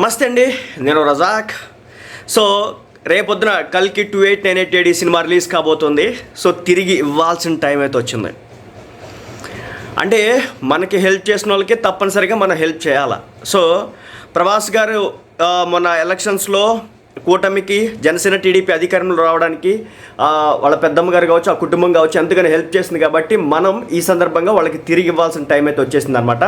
నమస్తే అండి నేను రజాక్. సో రేపొద్దున కల్కి two eight nine eight AD cinema release కాబోతుంది. సో తిరిగి ఇవ్వాల్సిన టైం అయితే వచ్చింది. అంటే మనకి హెల్ప్ చేసిన వాళ్ళకి తప్పనిసరిగా మనం హెల్ప్ చేయాలి? సో ప్రభాస్ గారు మొన్న ఎలక్షన్స్లో కూటమికి జనసేన టీడీపీ అధికారంలో రావడానికి వాళ్ళ పెద్దమ్మ గారు కావచ్చు ఆ కుటుంబం కావచ్చు ఎంతగానో హెల్ప్ చేసింది కాబట్టి మనం ఈ సందర్భంగా వాళ్ళకి తిరిగి ఇవ్వాల్సిన టైం అయితే వచ్చేసింది అనమాట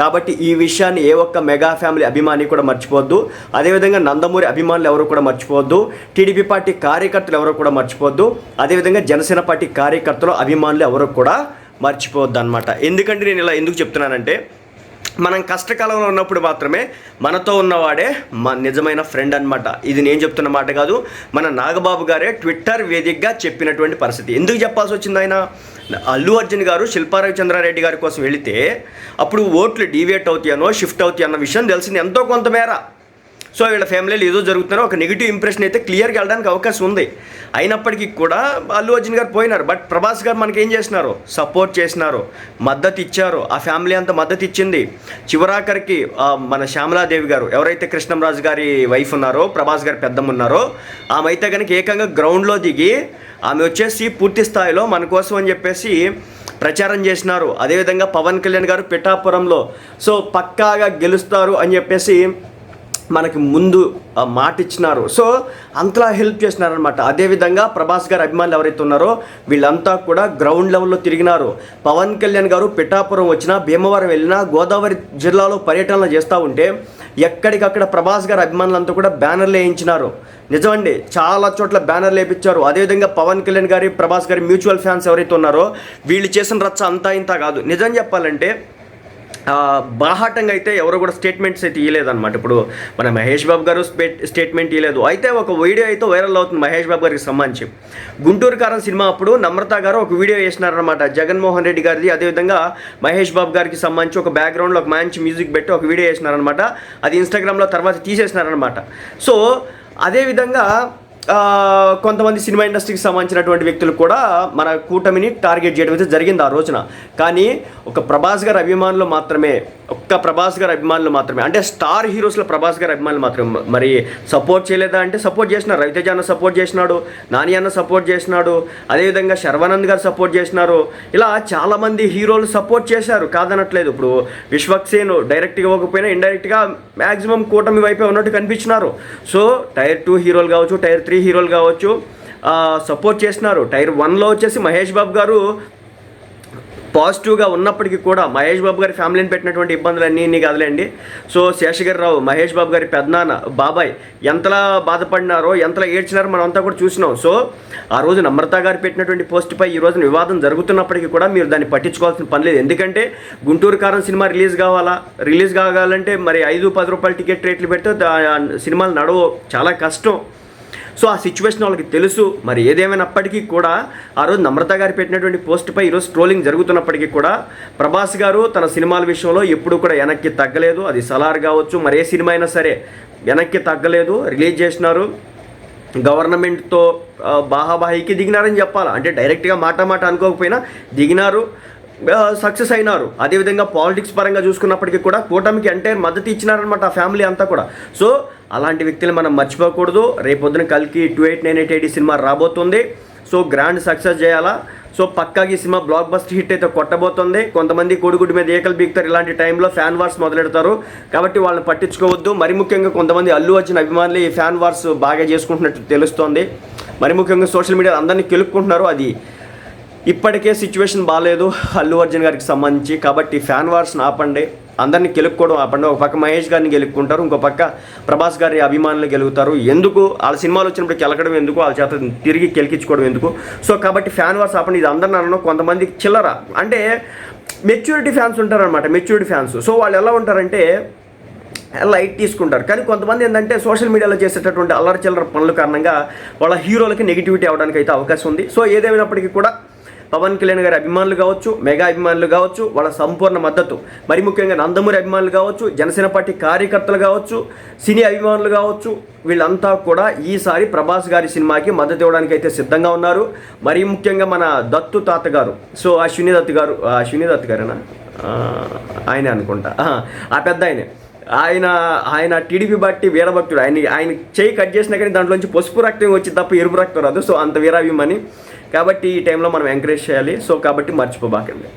కాబట్టి ఈ విషయాన్ని ఏ ఒక్క మెగా ఫ్యామిలీ అభిమాని కూడా మర్చిపోవద్దు. అదేవిధంగా నందమూరి అభిమానులు ఎవరు కూడా మర్చిపోవద్దు. టీడీపీ పార్టీ కార్యకర్తలు ఎవరు కూడా మర్చిపోవద్దు. అదేవిధంగా జనసేన పార్టీ కార్యకర్తలు అభిమానులు ఎవరు కూడా మర్చిపోవద్దు అనమాట ఎందుకంటే నేను ఇలా ఎందుకు చెప్తున్నానంటే మనం కష్టకాలంలో ఉన్నప్పుడు మాత్రమే మనతో ఉన్నవాడే మా నిజమైన ఫ్రెండ్ అన్నమాట. ఇది నేను చెప్తున్న మాట కాదు మన నాగబాబు గారే ట్విట్టర్ వేదికగా చెప్పినటువంటి పరిస్థితి. ఎందుకు చెప్పాల్సి వచ్చింది ఆయన? అల్లు అర్జున్ గారు శిల్పారావు చంద్రారెడ్డి గారి కోసం వెళితే అప్పుడు ఓట్లు డివేట్ అవుతాయనో షిఫ్ట్ అవుతాయి అన్న విషయం తెలిసింది ఎంతో కొంతమేర సో వీళ్ళ ఫ్యామిలీలో ఏదో జరుగుతుందో ఒక నెగిటివ్ ఇంప్రెషన్ అయితే క్లియర్గా వెళ్ళడానికి అవకాశం ఉంది. అయినప్పటికీ కూడా అల్లు అర్జున్ గారు పోయినారు. బట్ ప్రభాస్ గారు మనకి ఏం చేసినారు? సపోర్ట్ చేసినారు. మద్దతు ఇచ్చారు. ఆ ఫ్యామిలీ అంతా మద్దతు ఇచ్చింది. చివరాఖరికి మన శ్యామలాదేవి గారు ఎవరైతే కృష్ణంరాజు గారి వైఫ్ ఉన్నారో ప్రభాస్ గారి పెద్దమ్మ ఉన్నారో ఆమె అయితే కనుక ఏకంగా గ్రౌండ్లో దిగి ఆమె వచ్చేసి పూర్తి స్థాయిలో మన కోసం అని చెప్పేసి ప్రచారం చేసినారు. అదేవిధంగా పవన్ కళ్యాణ్ గారు పిఠాపురంలో. సో పక్కాగా గెలుస్తారు అని చెప్పేసి మనకి ముందు మాట ఇచ్చినారు సో అంతలా హెల్ప్ చేసినారనమాట అదేవిధంగా ప్రభాస్ గారు అభిమానులు ఎవరైతే ఉన్నారో వీళ్ళంతా కూడా గ్రౌండ్ లెవెల్లో తిరిగినారు. పవన్ కళ్యాణ్ గారు పిఠాపురం వచ్చినా భీమవరం వెళ్ళినా గోదావరి జిల్లాలో పర్యటనలు చేస్తూ ఉంటే ఎక్కడికక్కడ ప్రభాస్ గారు అభిమానులంతా కూడా బ్యానర్లు వేయించినారు. నిజమండి చాలా చోట్ల బ్యానర్లు వేయించారు అదేవిధంగా పవన్ కళ్యాణ్ గారి ప్రభాస్ గారి మ్యూచువల్ ఫ్యాన్స్ ఎవరైతే ఉన్నారో వీళ్ళు చేసిన రచ్చ అంతా ఇంత కాదు. నిజం చెప్పాలంటే బాహాటంగా అయితే ఎవరు కూడా స్టేట్మెంట్స్ అయితే ఇవ్వలేదన్నమాట ఇప్పుడు మన మహేష్ బాబు గారు స్టేట్మెంట్ ఇవ్వలేదు అయితే ఒక వీడియో అయితే వైరల్ అవుతుంది మహేష్ బాబు గారికి సంబంధించి. గుంటూరు కారం సినిమా అప్పుడు నమ్రత గారు ఒక వీడియో వేసినారనమాట జగన్మోహన్ రెడ్డి గారిది. అదేవిధంగా మహేష్ బాబు గారికి సంబంధించి ఒక బ్యాక్గ్రౌండ్లో ఒక మంచి మ్యూజిక్ పెట్టి ఒక వీడియో వేసినారనమాట అది ఇన్స్టాగ్రామ్లో తర్వాత తీసేసినారనమాట సో అదేవిధంగా కొంతమంది సినిమా ఇండస్ట్రీకి సంబంధించినటువంటి వ్యక్తులు కూడా మన కూటమిని టార్గెట్ చేయడం అయితే జరిగింది ఆ రోజున. కానీ ఒక ప్రభాస్ గారి అభిమానులు మాత్రమే ఒక్క ప్రభాస్ గారి అభిమానులు మాత్రమే. అంటే స్టార్ హీరోస్లో ప్రభాస్ గారి అభిమానులు మాత్రమే. మరి సపోర్ట్ చేయలేదా అంటే సపోర్ట్ చేసినారు రవితేజ అన్న సపోర్ట్ చేసినాడు నాని అన్న సపోర్ట్ చేసినాడు అదేవిధంగా శర్వానంద్ గారు సపోర్ట్ చేసినారు. ఇలా చాలామంది హీరోలు సపోర్ట్ చేశారు కాదనట్లేదు. ఇప్పుడు విశ్వక్సేన్ డైరెక్ట్గా ఇవ్వకపోయినా ఇండైరెక్ట్గా మ్యాక్సిమం కూటమి వైపే ఉన్నట్టు కనిపించినారు. సో టైర్ టూ హీరోలు కావచ్చు టైర్ త్రీ హీరోలు కావచ్చు సపోర్ట్ చేసినారు. టైర్ వన్లో వచ్చేసి మహేష్ బాబు గారు పాజిటివ్గా ఉన్నప్పటికీ కూడా మహేష్ బాబు గారి ఫ్యామిలీని పెట్టినటువంటి ఇబ్బందులు అన్నీ ఇన్ని సో శేషగిరి రావు మహేష్ బాబు గారి పెద్దనాన్న బాబాయ్ ఎంతలా బాధపడినారో ఎంతలా ఏడ్చినారో మనం అంతా కూడా చూసినాం. సో ఆ రోజు నమ్రత గారు పెట్టినటువంటి పోస్ట్పై ఈ రోజున వివాదం జరుగుతున్నప్పటికీ కూడా మీరు దాన్ని పట్టించుకోవాల్సిన పని లేదు. ఎందుకంటే గుంటూరు కారం సినిమా రిలీజ్ కావాలా? రిలీజ్ కావాలంటే మరి ఐదు పది రూపాయల టికెట్ రేట్లు పెడితే సినిమాలు నడవు. చాలా కష్టం. సో ఆ సిచ్యువేషన్ వాళ్ళకి తెలుసు. మరి ఏదేమైనప్పటికీ కూడా ఆ రోజు నమ్రత గారు పెట్టినటువంటి పోస్ట్పై ఈరోజు ట్రోలింగ్ జరుగుతున్నప్పటికీ కూడా ప్రభాస్ గారు తన సినిమాల విషయంలో ఎప్పుడూ కూడా వెనక్కి తగ్గలేదు. అది సలార్ కావచ్చు మరి ఏ సినిమా అయినా సరే వెనక్కి తగ్గలేదు. రిలీజ్ చేసినారు. గవర్నమెంట్తో బాహాబాహికి దిగినారని చెప్పాలి? అంటే డైరెక్ట్గా మాట మాట అనుకోకపోయినా దిగినారు. సక్సెస్ అయినారు. అదేవిధంగా పాలిటిక్స్ పరంగా చూసుకున్నప్పటికీ కూడా కూటమికి అంటే మద్దతు ఇచ్చినారనమాట ఆ ఫ్యామిలీ అంతా కూడా. సో అలాంటి వ్యక్తులు మనం మర్చిపోకూడదు. రేపొద్దున కలికి two eight nine eight eighty cinema రాబోతుంది. సో గ్రాండ్ సక్సెస్ చేయాలా? సో పక్కాగా ఈ సినిమా బ్లాక్ బస్ట్ హిట్ అయితే కొట్టబోతుంది. కొంతమంది కోడిగుడ్డు మీద ఏకలు బీగుతారు ఇలాంటి టైంలో ఫ్యాన్ వార్స్ మొదలెడతారు. కాబట్టి వాళ్ళని పట్టించుకోవద్దు. మరి ముఖ్యంగా కొంతమంది అల్లు వచ్చిన అభిమానులు ఈ ఫ్యాన్ వార్స్ బాగా చేసుకుంటున్నట్టు తెలుస్తోంది. మరి ముఖ్యంగా సోషల్ మీడియా అందరినీ కెలుక్కుంటున్నారు. అది ఇప్పటికే సిచ్యువేషన్ బాగాలేదు అల్లు అర్జున్ గారికి సంబంధించి. కాబట్టి ఫ్యాన్ వార్స్ని ఆపండి. అందరినీ గెలుక్కోవడం ఆపండి. ఒక పక్క మహేష్ గారిని గెలుక్కుంటారు. ఇంకో పక్క ప్రభాస్ గారి అభిమానులు గెలుగుతారు. ఎందుకు? వాళ్ళ సినిమాలు వచ్చినప్పుడు కెలకడం ఎందుకు? వాళ్ళ చేత తిరిగి కెలికించుకోవడం ఎందుకు? సో కాబట్టి ఫ్యాన్ వార్స్ ఆపండి. ఇది అందరిని అనను. కొంతమంది చిల్లర. అంటే మెచ్యూరిటీ ఫ్యాన్స్ ఉంటారనమాట మెచ్యూరిటీ ఫ్యాన్స్. సో వాళ్ళు ఎలా ఉంటారంటే లైట్ తీసుకుంటారు. కానీ కొంతమంది ఏంటంటే సోషల్ మీడియాలో చేసేటటువంటి అల్లరి చిల్లర పనుల కారణంగా వాళ్ళ హీరోలకి నెగిటివిటీ అవడానికి అయితే అవకాశం ఉంది. సో ఏదేమైనప్పటికీ కూడా పవన్ కళ్యాణ్ గారి అభిమానులు కావచ్చు మెగా అభిమానులు కావచ్చు వాళ్ళ సంపూర్ణ మద్దతు. మరి ముఖ్యంగా నందమూరి అభిమానులు కావచ్చు జనసేన పార్టీ కార్యకర్తలు కావచ్చు సినీ అభిమానులు కావచ్చు వీళ్ళంతా కూడా ఈసారి ప్రభాస్ గారి సినిమాకి మద్దతు ఇవ్వడానికి అయితే సిద్ధంగా ఉన్నారు. మరి ముఖ్యంగా మన దత్తు తాత గారు సో అశ్విని దత్ గారు ఆ, అశ్విని దత్ గారేనా? ఆయనే అనుకుంటా. ఆ, పెద్ద ఆయనే. ఆయన ఆయన టీడీపీ బట్టి వీరభక్తుడు. ఆయన ఆయన చేయి కట్ చేసినా కానీ దాంట్లోంచి పసుపు రక్తం వచ్చి తప్ప ఎరుపు రక్తం రాదు. సో అంత వీరాభిమని. కాబట్టి ఈ టైంలో మనం ఎంకరేజ్ చేయాలి. సో కాబట్టి మర్చిపోబాకండి.